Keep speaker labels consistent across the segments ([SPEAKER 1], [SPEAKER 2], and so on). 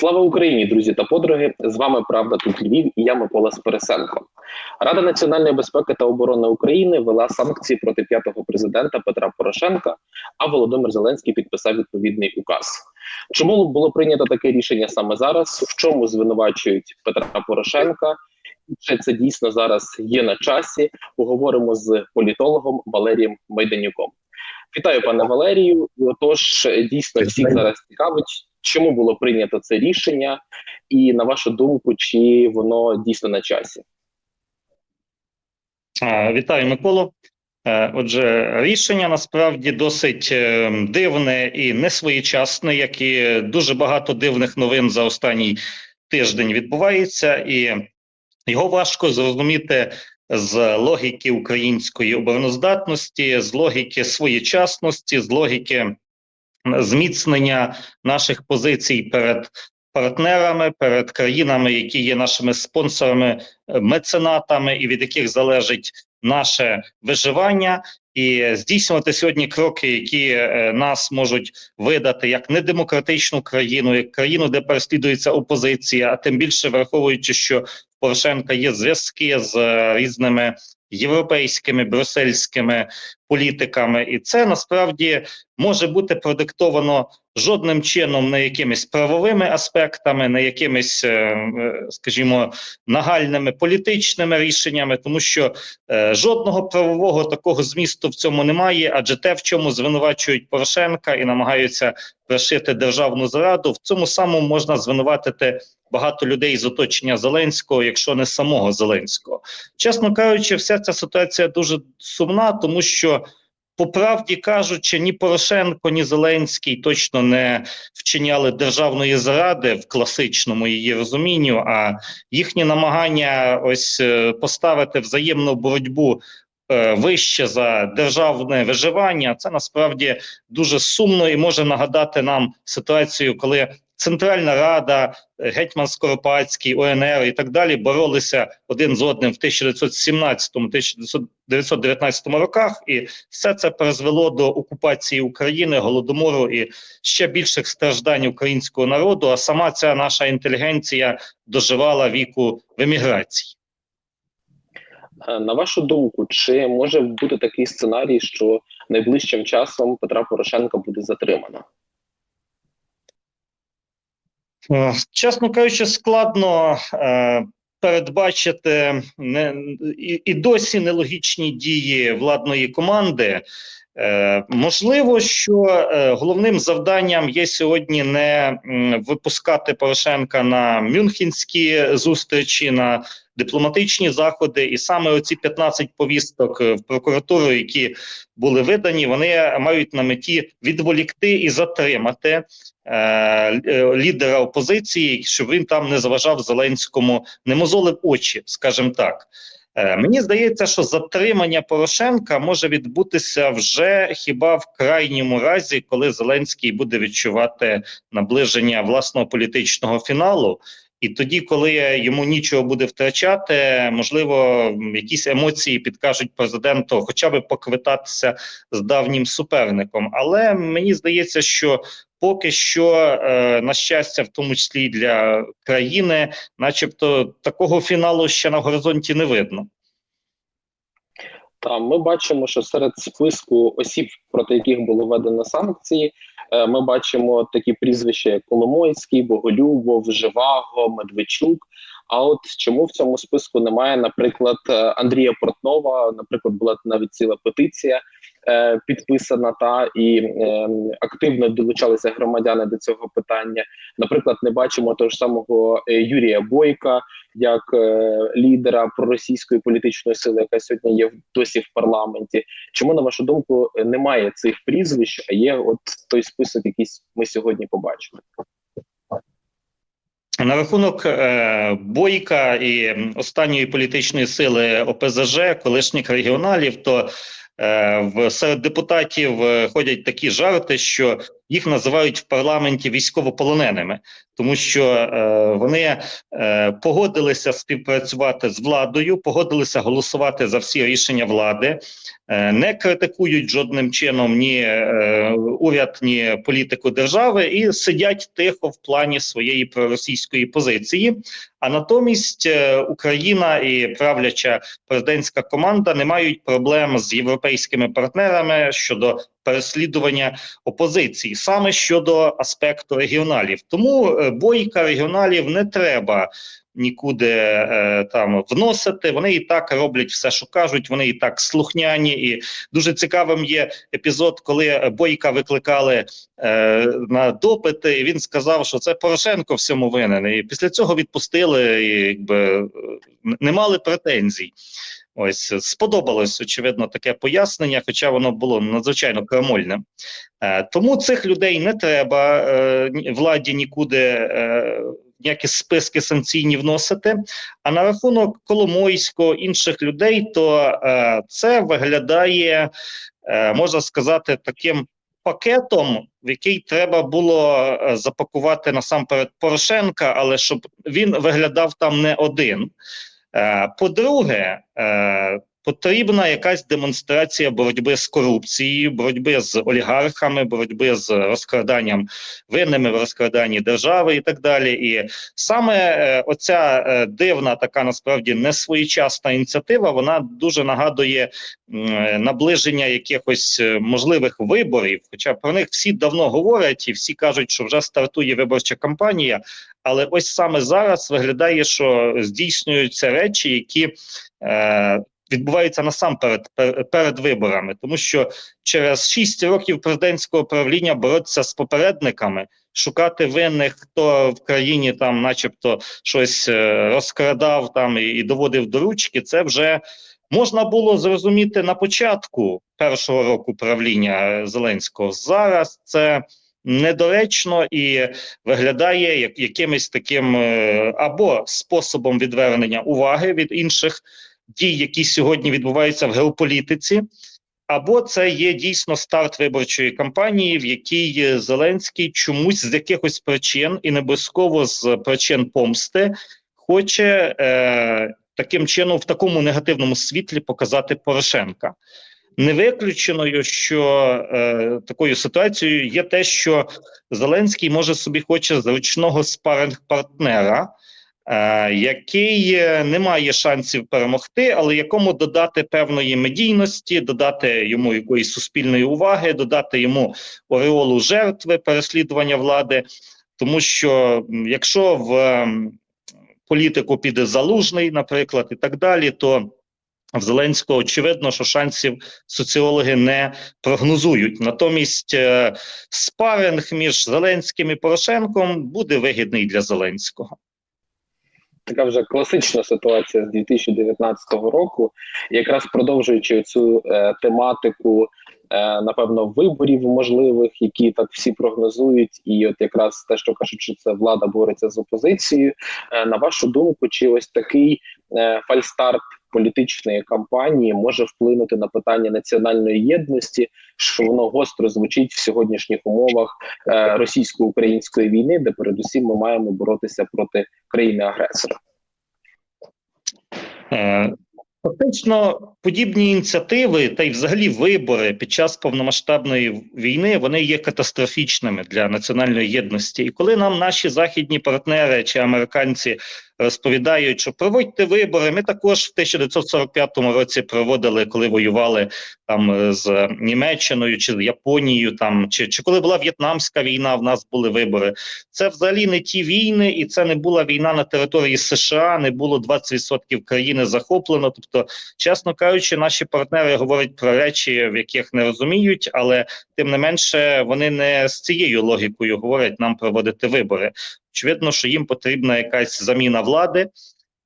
[SPEAKER 1] Слава Україні, друзі та подруги! З вами Правда тут Львів і я Микола Спересенко. Рада національної безпеки та оборони України вела санкції проти п'ятого президента Петра Порошенка. А Володимир Зеленський підписав відповідний указ. Чому було прийнято таке рішення саме зараз? В чому звинувачують Петра Порошенка? Чи це дійсно зараз є на часі? Поговоримо з політологом Валерієм Майданюком. Вітаю, пане Валерію. Отож, дійсно всіх зараз цікавить, чому було прийнято це рішення, і на вашу думку, чи воно дійсно на часі?
[SPEAKER 2] Вітаю, Миколу. Е, Отже, рішення насправді досить е, дивне і несвоєчасне, як і дуже багато дивних новин за останній тиждень відбувається, і його важко зрозуміти з логіки української обороноздатності, з логіки своєчасності, з логіки зміцнення наших позицій перед партнерами, перед країнами, які є нашими спонсорами, е, меценатами, і від яких залежить наше виживання, і здійснювати сьогодні кроки, які е, нас можуть видати як недемократичну країну, як країну, де переслідується опозиція, а тим більше враховуючи, що Порошенка є зв'язки з е, різними європейськими брюссельськими політиками, і це насправді може бути продиктовано жодним чином не якимись правовими аспектами, не якимись, е, е, скажімо, нагальними політичними рішеннями, тому що е, жодного правового такого змісту в цьому немає, адже те, в чому звинувачують Порошенка і намагаються пришити державну зраду, в цьому самому можна звинуватити багато людей з оточення Зеленського, якщо не самого Зеленського. Чесно кажучи, вся ця ситуація дуже сумна, тому що. По правді кажучи, ні Порошенко, ні Зеленський точно не вчиняли державної зради в класичному її розумінню. А їхні намагання ось е, поставити взаємну боротьбу е, вище за державне виживання, це насправді дуже сумно і може нагадати нам ситуацію, коли Центральна Рада, Гетьман Скоропадський, ОНР і так далі боролися один з одним в 1917-1919 роках, і все це призвело до окупації України, голодомору і ще більших страждань українського народу. А сама ця наша інтелігенція доживала віку в еміграції.
[SPEAKER 1] Е, На вашу думку, чи може бути такий сценарій, що найближчим часом Петра Порошенка буде затримано?
[SPEAKER 2] Е, Чесно кажучи, складно е, передбачити не, і, і досі нелогічні дії владної команди. Е, можливо, що е, головним завданням є сьогодні не випускати Порошенка на мюнхенські зустрічі, на дипломатичні заходи, і саме оці 15 повісток е, в прокуратуру, які були видані, вони мають на меті відволікти і затримати лідера опозиції, щоб він там не заважав Зеленському, не мозолив очі, скажімо так. Е, Мені здається, що затримання Порошенка може відбутися вже хіба в крайньому разі, коли Зеленський буде відчувати наближення власного політичного фіналу. І тоді, коли йому нічого буде втрачати, можливо, якісь емоції підкажуть президенту, хоча б поквитатися з давнім суперником. Але мені здається, що поки що, е, на щастя, в тому числі і для країни, начебто, такого фіналу ще на горизонті не видно.
[SPEAKER 1] Та ми бачимо, що серед списку осіб, проти яких було введено санкції, е, ми бачимо такі прізвища, як Коломойський, Боголюбов, Живаго, Медведчук. А от чому в цьому списку немає, наприклад, е, Андрія Портнова? Наприклад, була навіть ціла петиція е, підписана та і е, активно долучалися громадяни до цього питання. Наприклад, не бачимо того ж самого е, Юрія Бойка як е, лідера проросійської політичної сили, яка сьогодні є досі в парламенті. Чому на вашу думку немає цих прізвищ, а є от той список, який ми сьогодні побачили?
[SPEAKER 2] На рахунок е, бойка і останньої політичної сили ОПЗЖ, колишніх регіоналів, то е, в серед депутатів е, ходять такі жарти, що їх називають в парламенті військовополоненими, тому що е, вони е, погодилися співпрацювати з владою, погодилися голосувати за всі рішення влади, е, не критикують жодним чином ні е, уряд, ні політику держави і сидять тихо в плані своєї проросійської позиції. А натомість е, Україна і правляча президентська команда не мають проблем з європейськими партнерами щодо переслідування опозиції, саме щодо аспекту регіоналів. Тому е, бойка регіоналів не треба. Нікуди е, там вносити, вони і так роблять все, що кажуть. Вони і так слухняні, і дуже цікавим є епізод, коли бойка викликали е, на допити. і Він сказав, що це Порошенко всьому винен. І після цього відпустили, і якби е, не мали претензій. Ось сподобалось очевидно таке пояснення, хоча воно було надзвичайно крамольним. Е, тому цих людей не треба е, владі нікуди. Е, Ніякі списки санкційні вносити. А на рахунок Коломойського інших людей, то е, це виглядає, е, можна сказати, таким пакетом, в який треба було запакувати насамперед Порошенка, але щоб він виглядав там не один. Е, По-друге, е, потрібна якась демонстрація боротьби з корупцією, боротьби з олігархами, боротьби з розкраданням винними в розкраданні держави і так далі. І саме е, оця е, дивна, така насправді несвоєчасна ініціатива, вона дуже нагадує е, наближення якихось можливих виборів. Хоча про них всі давно говорять, і всі кажуть, що вже стартує виборча кампанія. Але ось саме зараз виглядає, що здійснюються речі, які е, відбуваються насамперед перед виборами, тому що через 6 років президентського правління боротися з попередниками, шукати винних, хто в країні там, начебто, щось е, розкрадав там і, і доводив до ручки, це вже. Можна було зрозуміти на початку першого року правління е, Зеленського. Зараз це недоречно і виглядає як якимось таким е, або способом відвернення уваги від інших дій, які сьогодні відбуваються в геополітиці, або це є дійсно старт виборчої кампанії, в якій Зеленський чомусь з якихось причин і не обов'язково з причин помсти хоче е, таким чином в такому негативному світлі показати Порошенка. Не виключеною, що е, такою ситуацією є те, що Зеленський може собі хоче зручного спаринг-партнера, е, який е, не має шансів перемогти, але якому додати певної медійності, додати йому якоїсь суспільної уваги, додати йому ореолу жертви переслідування влади. Тому що якщо в політику піде залужний, наприклад, і так далі, то в Зеленського очевидно, що шансів соціологи не прогнозують. Натомість е, спаринг між Зеленським і Порошенком буде вигідний для Зеленського.
[SPEAKER 1] Така вже класична ситуація з 2019 року, якраз продовжуючи цю е, тематику, е, напевно, виборів можливих, які так всі прогнозують, і от якраз те, що кажуть, що це влада бореться з опозицією. Е, на вашу думку, чи ось такий е, фальстарт політичної кампанії може вплинути на питання національної єдності, що воно гостро звучить в сьогоднішніх умовах е, російсько-української війни, де передусім ми маємо боротися проти країни-агресора.
[SPEAKER 2] Е, Фактично, подібні ініціативи та й взагалі вибори під час повномасштабної війни вони є катастрофічними для національної єдності. І коли нам наші західні партнери чи американці розповідають, що проводьте вибори, ми також в 1945 році проводили, коли воювали там е, з Німеччиною чи з Японією, там чи, чи коли була В'єтнамська війна, в нас були вибори. Це взагалі не ті війни, і це не була війна на території США, не було 20% країни захоплено. Тобто, чесно кажучи, наші партнери говорять про речі, в яких не розуміють, але тим не менше вони не з цією логікою говорять нам проводити вибори. Очевидно, що їм потрібна якась заміна влади.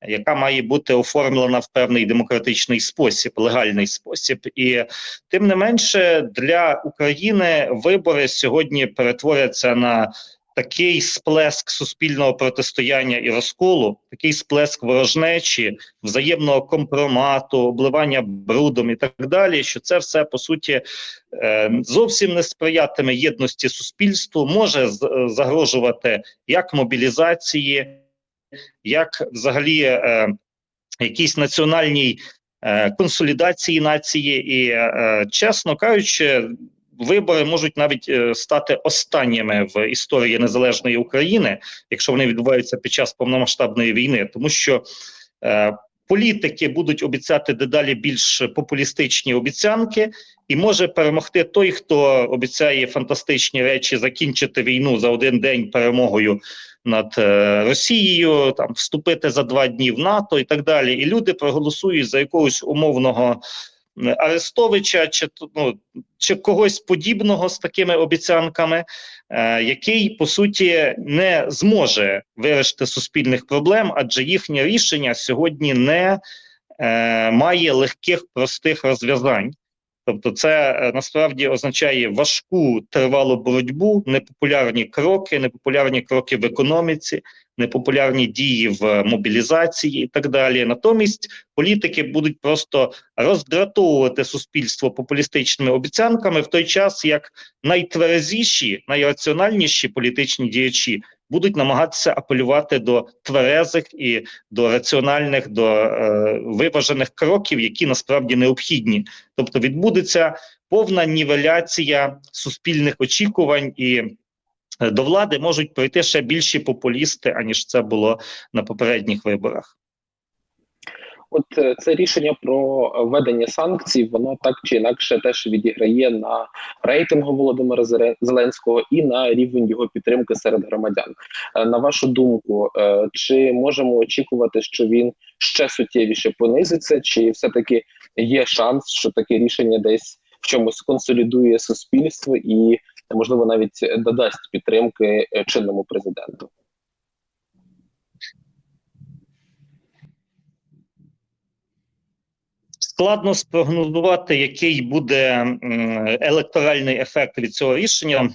[SPEAKER 2] Яка має бути оформлена в певний демократичний спосіб, легальний спосіб, і тим не менше для України вибори сьогодні перетворяться на такий сплеск суспільного протистояння і розколу, такий сплеск ворожнечі, взаємного компромату, обливання брудом і так далі. Що це все по суті е, зовсім не сприятиме єдності суспільству, може е, загрожувати як мобілізації, як взагалі е, якійсь національній консолідації нації, і чесно кажучи, вибори можуть навіть е, стати останніми в історії незалежної України, якщо вони відбуваються під час повномасштабної війни, тому що е, політики будуть обіцяти дедалі більш популістичні обіцянки, і може перемогти той, хто обіцяє фантастичні речі закінчити війну за один день перемогою над е, Росією, там вступити за два дні в НАТО і так далі. І люди проголосують за якогось умовного Арестовича чи ну, чи когось подібного з такими обіцянками, е, який по суті не зможе вирішити суспільних проблем, адже їхнє рішення сьогодні не е, має легких простих розв'язань. Тобто, це е, насправді означає важку тривалу боротьбу, непопулярні кроки, непопулярні кроки в економіці, непопулярні дії в мобілізації і так далі. Натомість політики будуть просто роздратовувати суспільство популістичними обіцянками в той час, як найтверезіші, найраціональніші політичні діячі будуть намагатися апелювати до тверезих і до раціональних, до е, виважених кроків, які насправді необхідні. Тобто відбудеться повна нівеляція суспільних очікувань і. Е, До влади можуть прийти ще більші популісти, аніж це було на попередніх виборах.
[SPEAKER 1] От е, це рішення про введення санкцій, воно так чи інакше теж відіграє на рейтингу Володимира Зеленського і на рівень його підтримки серед громадян. Е, На вашу думку, чи можемо очікувати, що він ще суттєвіше понизиться, чи все-таки є шанс, що таке рішення десь в чомусь консолідує суспільство і можливо навіть додасть підтримки е, чинному президенту?
[SPEAKER 2] Складно спрогнозувати, який буде електоральний ефект від цього рішення.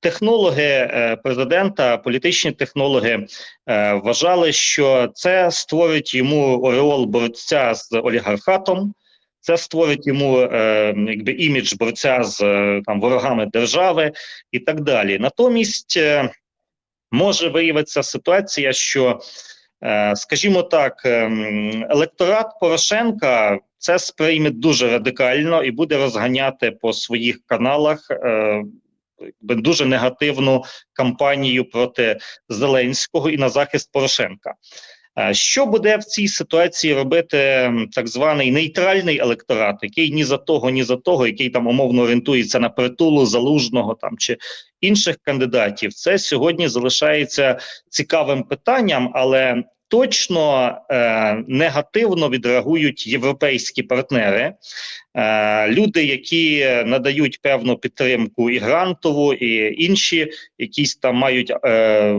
[SPEAKER 2] Технологи е, президента, політичні технологи е, вважали, що це створить йому ореол борця з олігархатом, це створить йому е, якби імідж борця з е, там ворогами держави і так далі. Натомість е, може виявитися ситуація, що Е, Скажімо так, ем, електорат Порошенка це сприйме дуже радикально і буде розганяти по своїх каналах е, дуже негативну кампанію проти Зеленського і на захист Порошенка. Е, Що буде в цій ситуації робити так званий нейтральний електорат, який ні за того, ні за того, який там умовно орієнтується на притулу залужного там чи інших кандидатів? Це сьогодні залишається цікавим питанням, але точно е, негативно відреагують європейські партнери, е, люди, які надають певну підтримку і грантову, і інші, якісь там мають е, е,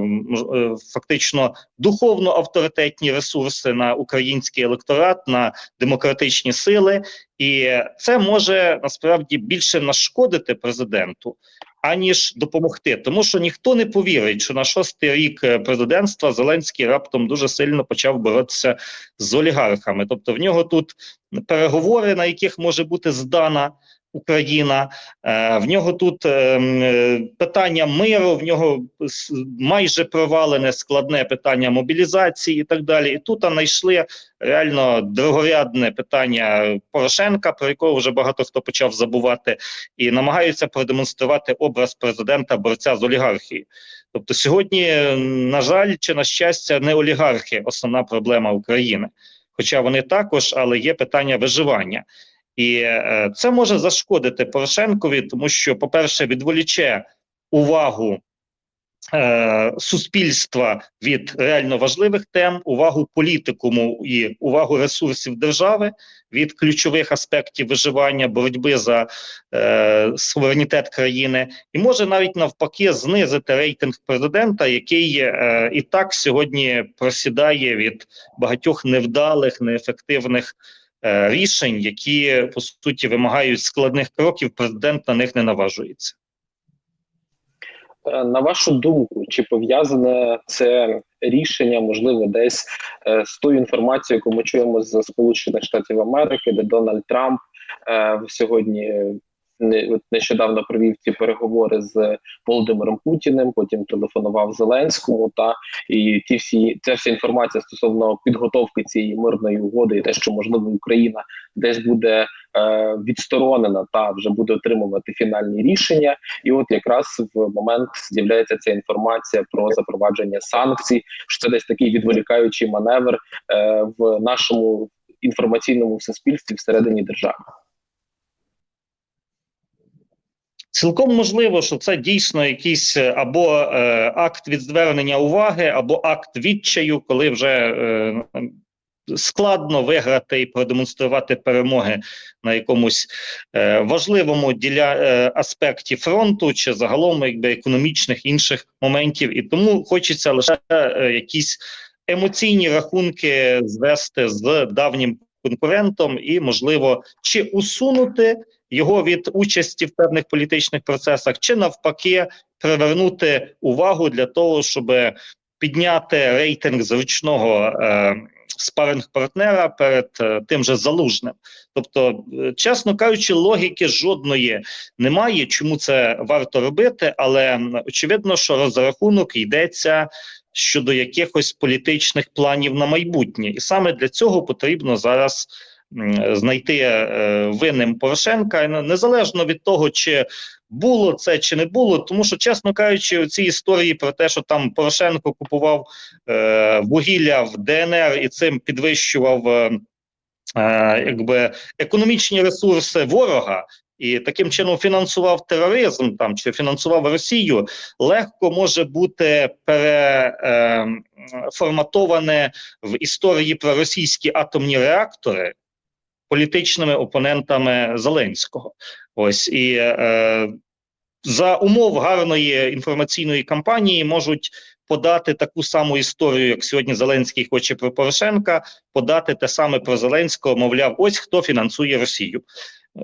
[SPEAKER 2] фактично духовно авторитетні ресурси на український електорат, на демократичні сили, і це може насправді більше нашкодити президенту аніж допомогти, тому що ніхто не повірить, що на шостий рік е, президентства Зеленський раптом дуже сильно почав боротися з олігархами. Тобто, в нього тут переговори, на яких може бути здана. Україна е, в нього тут е, м, е, питання миру, в нього майже провалене складне питання мобілізації і так далі. І тут знайшли реально дорогорядне питання Порошенка, про якого вже багато хто почав забувати, і намагаються продемонструвати образ президента борця з олігархією. Тобто, сьогодні, на жаль, чи на щастя, не олігархи основна проблема України, хоча вони також, але є питання виживання. І е, це може зашкодити Порошенкові, тому що, по-перше, відволіче увагу е, суспільства від реально важливих тем, увагу політикуму і увагу ресурсів держави від ключових аспектів виживання, боротьби за е, суверенітет країни, і може навіть навпаки знизити рейтинг президента, який е, і так сьогодні просідає від багатьох невдалих, неефективних рішень, які по суті вимагають складних кроків. Президент на них не наважується.
[SPEAKER 1] Е, На вашу думку, чи пов'язане це рішення, можливо, десь е, з тою інформацією, яку ми чуємо з Сполучених Штатів Америки, де Дональд Трамп е, сьогодні не, нещодавно провів ці переговори з Володимиром Путіним, потім телефонував Зеленському, та і ті всі ця вся інформація стосовно підготовки цієї мирної угоди, і те, що можливо Україна десь буде е, відсторонена та вже буде отримувати фінальні рішення. І от якраз в момент з'являється ця інформація про запровадження санкцій, що це десь такий відволікаючий маневр е, в нашому інформаційному суспільстві всередині держави.
[SPEAKER 2] Цілком можливо, що це дійсно якийсь е, або е, акт відвернення уваги, або акт відчаю, коли вже е, складно виграти і продемонструвати перемоги на якомусь е, важливому діля е, аспекті фронту чи загалом якби економічних інших моментів, і тому хочеться лише е, якісь емоційні рахунки звести з давнім конкурентом, і можливо чи усунути його від участі в певних політичних процесах, чи навпаки привернути увагу для того, щоб підняти рейтинг зручного е, спаринг-партнера перед е, тим же залужним. Тобто, е, чесно кажучи, логіки жодної немає, чому це варто робити, але очевидно, що розрахунок йдеться. Щодо якихось політичних планів на майбутнє, і саме для цього потрібно зараз знайти е, винним Порошенка, незалежно від того, чи було це чи не було, тому що, чесно кажучи, ці історії про те, що там Порошенко купував е, вугілля в ДНР і цим підвищував е, е, якби економічні ресурси ворога. І таким чином фінансував тероризм там чи фінансував Росію, легко може бути переформатоване в історії про російські атомні реактори політичними опонентами Зеленського. Ось і е, за умов гарної інформаційної кампанії можуть подати таку саму історію, як сьогодні Зеленський хоче про Порошенка, подати те саме про Зеленського, мовляв, ось хто фінансує Росію.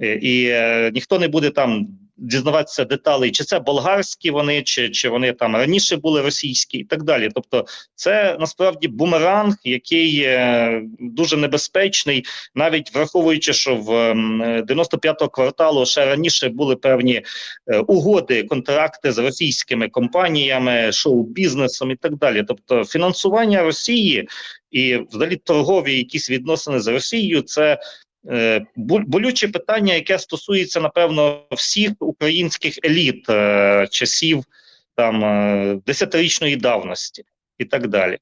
[SPEAKER 2] Е, І е, ніхто не буде там дізнаватися деталей, чи це болгарські вони, чи, чи вони там раніше були російські, і так далі. Тобто, це насправді бумеранг, який е, дуже небезпечний, навіть враховуючи, що в ем, 95-го кварталу ще раніше були певні е, угоди, контракти з російськими компаніями, шоу-бізнесом і так далі. Тобто, фінансування Росії і взагалі торгові якісь відносини з Росією, це болюче питання, яке стосується напевно всіх українських еліт е, часів там е, десятирічної давності і так далі.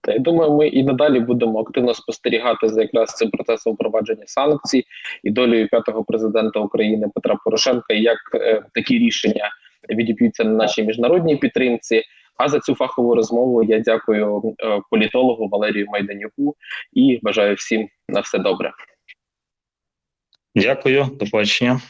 [SPEAKER 1] Та я думаю, ми і надалі будемо активно спостерігати за якраз цим процесом впровадження санкцій і долею п'ятого президента України Петра Порошенка, як е, такі рішення відіб'ються на нашій міжнародній підтримці. А за цю фахову розмову я дякую е, політологу Валерію Майданюку і бажаю всім на все добре.
[SPEAKER 2] Дякую, до побачення.